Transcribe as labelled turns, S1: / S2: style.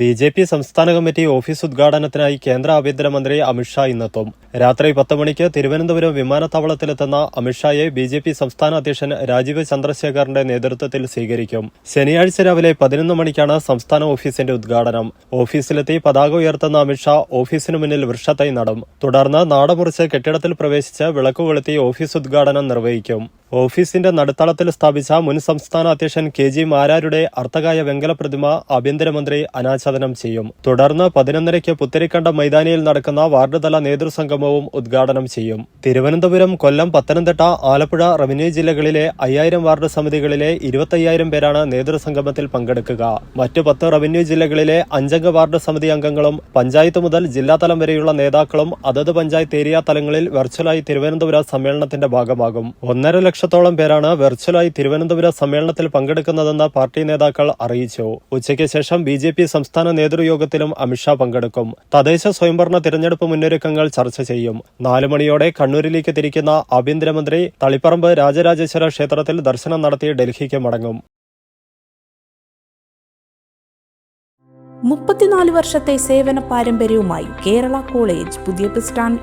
S1: B J P സംസ്ഥാന committee office ഉദ്ഘാടനത്തിനായി കേന്ദ്ര ആഭ്യന്തരമന്ത്രി അമിത്ഷാ ഇന്നെത്തും. രാത്രി പത്ത് മണിക്ക് തിരുവനന്തപുരം വിമാനത്താവളത്തിലെത്തുന്ന അമിത്ഷായെ ബി ജെ പി സംസ്ഥാന അധ്യക്ഷൻ രാജീവ് ചന്ദ്രശേഖറിന്റെ നേതൃത്വത്തിൽ സ്വീകരിക്കും. ശനിയാഴ്ച രാവിലെ പതിനൊന്ന് മണിക്കാണ് സംസ്ഥാന ഓഫീസിന്റെ ഉദ്ഘാടനം. ഓഫീസിലെത്തി പതാക ഉയർത്തുന്ന അമിത്ഷാ ഓഫീസിനു മുന്നിൽ വൃക്ഷത്തൈ നടും. തുടർന്ന് നാടമുറിച്ച് കെട്ടിടത്തിൽ പ്രവേശിച്ച് വിളക്ക് കൊളുത്തി ഓഫീസ് ഉദ്ഘാടനം നിർവഹിക്കും. ഓഫീസിന്റെ നടുത്തളത്തിൽ സ്ഥാപിച്ച മുൻ സംസ്ഥാന അധ്യക്ഷൻ കെ ജി മാരാരുടെ അർത്ഥകായ വെങ്കല പ്രതിമ ആഭ്യന്തരമന്ത്രി അനാച്ഛാദനം ചെയ്യും. തുടർന്ന് പതിനൊന്നരയ്ക്ക് പുത്തരിക്കണ്ടം മൈതാനിയിൽ നടക്കുന്ന വാർഡുതല നേതൃസംഗമവും ഉദ്ഘാടനം ചെയ്യും. തിരുവനന്തപുരം കൊല്ലം പത്തനംതിട്ട ആലപ്പുഴ റവന്യൂ ജില്ലകളിലെ അയ്യായിരം വാർഡ് സമിതികളിലെ ഇരുപത്തയ്യായിരം പേരാണ് നേതൃസംഗമത്തിൽ പങ്കെടുക്കുക. മറ്റു പത്ത് റവന്യൂ ജില്ലകളിലെ അഞ്ചംഗ വാർഡ് സമിതി അംഗങ്ങളും പഞ്ചായത്ത് മുതൽ ജില്ലാതലം വരെയുള്ള നേതാക്കളും അതത് പഞ്ചായത്ത് ഏരിയ തലങ്ങളിൽ വെർച്വലായി തിരുവനന്തപുരം സമ്മേളനത്തിന്റെ ഭാഗമാകും. ഒന്നര ലക്ഷത്തോളം പേരാണ് വെർച്വലായി തിരുവനന്തപുരം സമ്മേളനത്തിൽ പങ്കെടുക്കുന്നതെന്ന് പാർട്ടി നേതാക്കൾ അറിയിച്ചു. ഉച്ചയ്ക്ക് ശേഷം ബി ജെ പി സംസ്ഥാന നേതൃയോഗത്തിലും അമിത്ഷാ പങ്കെടുക്കും. തദ്ദേശ സ്വയംഭരണ തിരഞ്ഞെടുപ്പ് മുന്നൊരുക്കങ്ങൾ ചർച്ച ചെയ്യും. നാലു മണിയോടെ കണ്ണൂരിലേക്ക് തിരിക്കുന്ന ആഭ്യന്തരമന്ത്രി തളിപ്പറമ്പ് രാജരാജേശ്വര ക്ഷേത്രത്തിൽ ദർശനം നടത്തി ഡൽഹിക്ക് മടങ്ങും.
S2: മുപ്പത്തിനാല് വർഷത്തെ സേവന പാരമ്പര്യവുമായി കേരള കോളേജ് പുതിയ bus stand